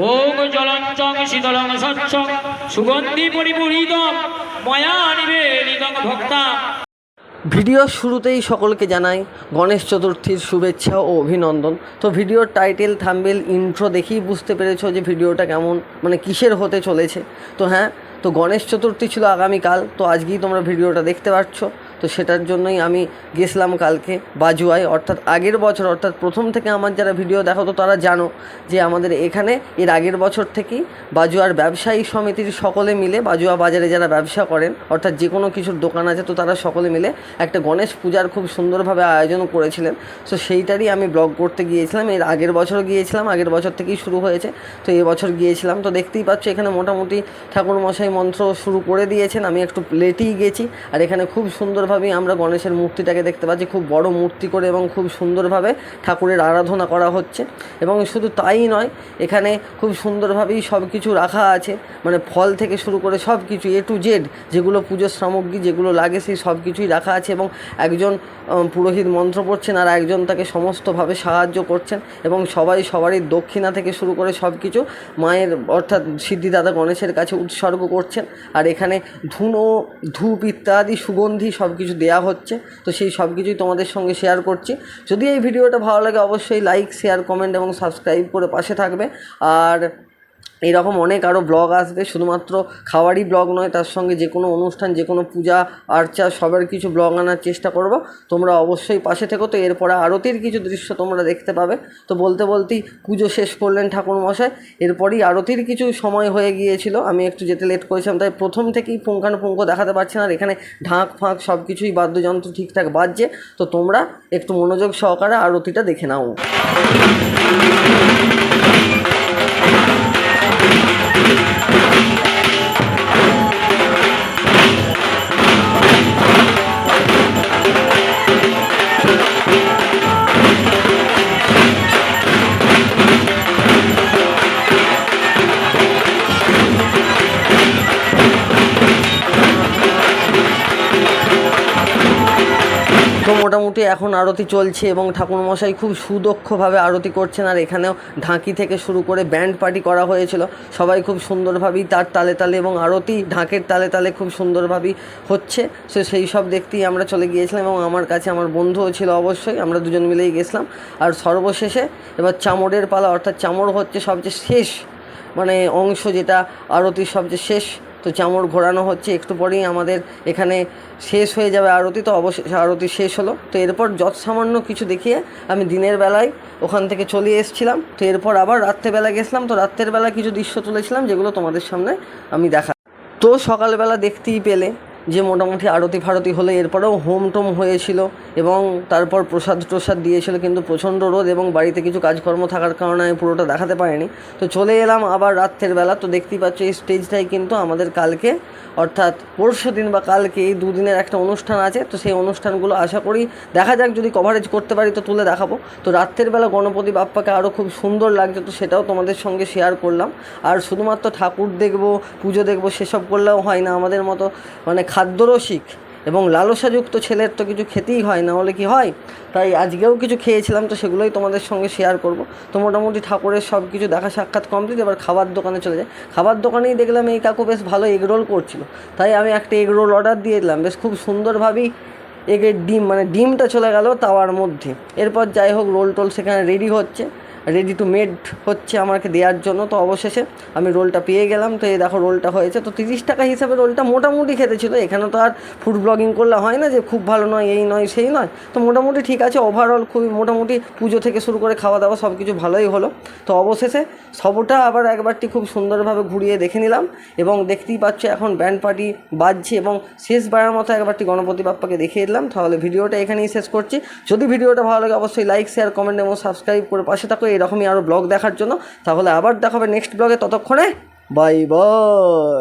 ওম জলঞ্চং শীতলং স্বচ্ছং। সুগন্ধি পরিপূরিতম ময়া নিবেদিতং ভক্তা। ভিডিওর শুরুতেই সকলকে জানাই গণেশ চতুর্থীর শুভেচ্ছা ও অভিনন্দন। তো ভিডিওর টাইটেল, থাম্বেল, ইন্ট্রো দেখেই বুঝতে পেরেছ যে ভিডিওটা কেমন মানে কিসের হতে চলেছে। তো হ্যাঁ তো গণেশ চতুর্থী ছিল আগামীকাল, তো আজকেই তোমরা ভিডিওটা দেখতে পাচ্ছ। তো সেটার জন্যই আমি গেছিলাম কালকে বাজুয়ায়। অর্থাৎ আগের বছর, অর্থাৎ প্রথম থেকে আমার যারা ভিডিও দেখো, তো তারা জানো যে আমাদের এখানে, এর আগের বছর থেকেই বাজুয়ার ব্যবসায়ী সমিতির সকলে মিলে, বাজুয়া বাজারে যারা ব্যবসা করেন, অর্থাৎ যে কোনো কিছুর দোকান আছে, তো তারা সকলে মিলে একটা গণেশ পূজার খুব সুন্দরভাবে আয়োজন করেছিলেন। তো সেইটারই আমি ব্লগ করতে গিয়েছিলাম। এর আগের বছর গিয়েছিলাম, আগের বছর থেকেই শুরু হয়েছে। তো এবছর গিয়েছিলাম, তো দেখতেই পাচ্ছ এখানে মোটামুটি ঠাকুরমশাই মন্ত্র শুরু করে দিয়েছেন। আমি একটু লেটেই গেছি, আর এখানে খুব সুন্দরভাবেই আমরা গণেশের মূর্তিটাকে দেখতে পাচ্ছি। খুব বড় মূর্তি করে এবং খুব সুন্দরভাবে ঠাকুরের আরাধনা করা হচ্ছে। এবং শুধু তাই নয়, এখানে খুব সুন্দরভাবেই সব কিছু রাখা আছে। মানে ফল থেকে শুরু করে সব কিছু এ টু জেড যেগুলো পুজোর সামগ্রী যেগুলো লাগে সেই সব কিছুই রাখা আছে এবং একজন পুরোহিত মন্ত্র পড়ছেন আর একজন তাকে সমস্তভাবে সাহায্য করছেন এবং সবাই সবারই দক্ষিণা থেকে শুরু করে সব কিছু মায়ের, অর্থাৎ সিদ্ধিদাতা গণেশের কাছে উৎসর্গ করছেন। আর এখানে ধুনো, ধূপ ইত্যাদি সুগন্ধি সব কিছু দেওয়া হচ্ছে, তো সেই সব কিছুই তোমাদের সঙ্গে শেয়ার করছি। যদি এই ভিডিওটা ভালো লাগে, অবশ্যই লাইক শেয়ার কমেন্ট এবং সাবস্ক্রাইব করে পাশে থাকবে। আর এরকম অনেক আরও ব্লগ আসবে, শুধুমাত্র খাওয়ারই ব্লগ নয়, তার সঙ্গে যে কোনো অনুষ্ঠান, যে কোনো পূজা, আর্চা, সবার কিছু ব্লগ আনার চেষ্টা করব। তোমরা অবশ্যই পাশে থেকো তো, এরপরে আরতির কিছু দৃশ্য তোমরা দেখতে পাবে। তো বলতে বলতেই পুজো শেষ করলেন ঠাকুরমশাই এরপরই আরতির কিছু সময় হয়ে গিয়েছিল, আমি একটু যেতে লেট করেছিলাম, তাই প্রথম থেকেই পুঙ্খানুপুঙ্খ দেখাতে পারছি না, আর এখানে ঢাক, ফাঁক সব কিছুই বাদ্যযন্ত্র ঠিকঠাক বাজছে। তো তোমরা একটু মনোযোগ সহকারে আরতিটা দেখে নাও। মোটামুটি এখন আরতি চলছে এবং ঠাকুরমশাই খুব সুদক্ষভাবে আরতি করছেন আর এখানেও ঢাকি থেকে শুরু করে ব্যান্ড পার্টি করা হয়েছিল। সবাই খুব সুন্দরভাবেই তার তালে তালে এবং আরতি ঢাকের তালে তালে খুব সুন্দরভাবেই হচ্ছে। সে সেই সব দেখতেই আমরা চলে গিয়েছিলাম এবং আমার কাছে আমার বন্ধুও ছিল অবশ্যই, আমরা দুজন মিলেই গেছিলাম। আর সর্বশেষে এবার চামড়ের পালা, অর্থাৎ চামড় হচ্ছে সবচেয়ে শেষ মানে অংশ যেটা আরতির সবচেয়ে শেষ তো চামড় ঘোরানো হচ্ছে, একটু পরেই আমাদের এখানে শেষ হয়ে যাবে আরতি, তো অবশেষে আরতি শেষ হলো। তো এরপর যত সামান্য কিছু দেখিয়ে আমি দিনের বেলায় ওখান থেকে চলে এসেছিলাম। তো এরপর আবার রাত্রেবেলা গেছিলাম, তো রাত্রের বেলা কিছু দৃশ্য তুলেছিলাম, যেগুলো তোমাদের সামনে আমি দেখা তো সকালবেলা দেখতেই পেলে যে মোটামুটি আরতি ফারতি হলে এরপরেও হোম টোম হয়েছিল এবং তারপর প্রসাদ প্রসাদ দিয়েছিল কিন্তু প্রচণ্ড রোদ এবং বাড়িতে কিছু কাজকর্ম থাকার কারণে আমি পুরোটা দেখাতে পারিনি। তো চলে এলাম আবার রাত্রের বেলা। তো দেখতেই পাচ্ছ, এই স্টেজটাই কিন্তু আমাদের কালকে, অর্থাৎ পরশু দিন বা কালকে এই দুদিনের একটা অনুষ্ঠান আছে। তো সেই অনুষ্ঠানগুলো আশা করি দেখা যাক, যদি কভারেজ করতে পারি তো তুলে দেখাবো। তো রাত্রের বেলা গণপতি বাপ্পাকে আরও খুব সুন্দর লাগছে, তো সেটাও তোমাদের সঙ্গে শেয়ার করলাম। আর শুধুমাত্র ঠাকুর দেখব, পুজো দেখব, সেসব করলেও হয় না। আমাদের মতো মানে খাদ্যরসিক এবং লালসাযুক্ত ছেলের তো কিছু খেতেই হয়, না হলে কি হয়? তাই আজকেও কিছু খেয়েছিলাম, তো সেগুলোই তোমাদের সঙ্গে শেয়ার করব। তো মোটামুটি ঠাকুরের সব কিছু দেখা সাক্ষাৎ কমপ্লিট এবার খাবার দোকানে চলে যায় খাবার দোকানেই দেখলাম এই কাকু বেশ ভালো এগ রোল করছিল। তাই আমি একটা এগ রোল অর্ডার দিয়ে দিলাম। বেশ খুব সুন্দরভাবেই এগের ডিম মানে ডিমটা চলে গেল তাওয়ার মধ্যে। এরপর যাই হোক রোল টোল সেখানে রেডি হচ্ছে। রেডি টু মেড হচ্ছে আমাকে দেওয়ার জন্য। তো অবশেষে আমি রোলটা পেয়ে গেলাম। তো এই দেখো রোলটা হয়েছে। তো তিরিশ টাকা হিসাবে রোলটা মোটামুটি খেতে ছিল। এখানে তো আর ফুড ব্লগিং করলে হয় না যে খুব ভালো নয়, এই নয়, সেই নয়। তো মোটামুটি ঠিক আছে। ওভারঅল খুবই মোটামুটি পুজো থেকে শুরু করে খাওয়া দাওয়া সব কিছু ভালোই হলো। তো অবশেষে সবটা আবার একবারটি খুব সুন্দরভাবে ঘুরিয়ে দেখে নিলাম এবং দেখতেই পাচ্ছ এখন ব্যান্ড পার্টি বাজছে এবং শেষ শেষবারের মতো একবারটি গণপতি বাপ্পাকে দেখিয়ে দিলাম। তাহলে ভিডিওটা এখানেই শেষ করছি। যদি ভিডিওটা ভালো লাগে, অবশ্যই লাইক শেয়ার কমেন্ট এবং সাবস্ক্রাইব করে পাশে থাকো। এরকমই আরও ব্লগ দেখার জন্য তাহলে আবার দেখাবে নেক্সট ব্লগে ততক্ষণে বাই বাই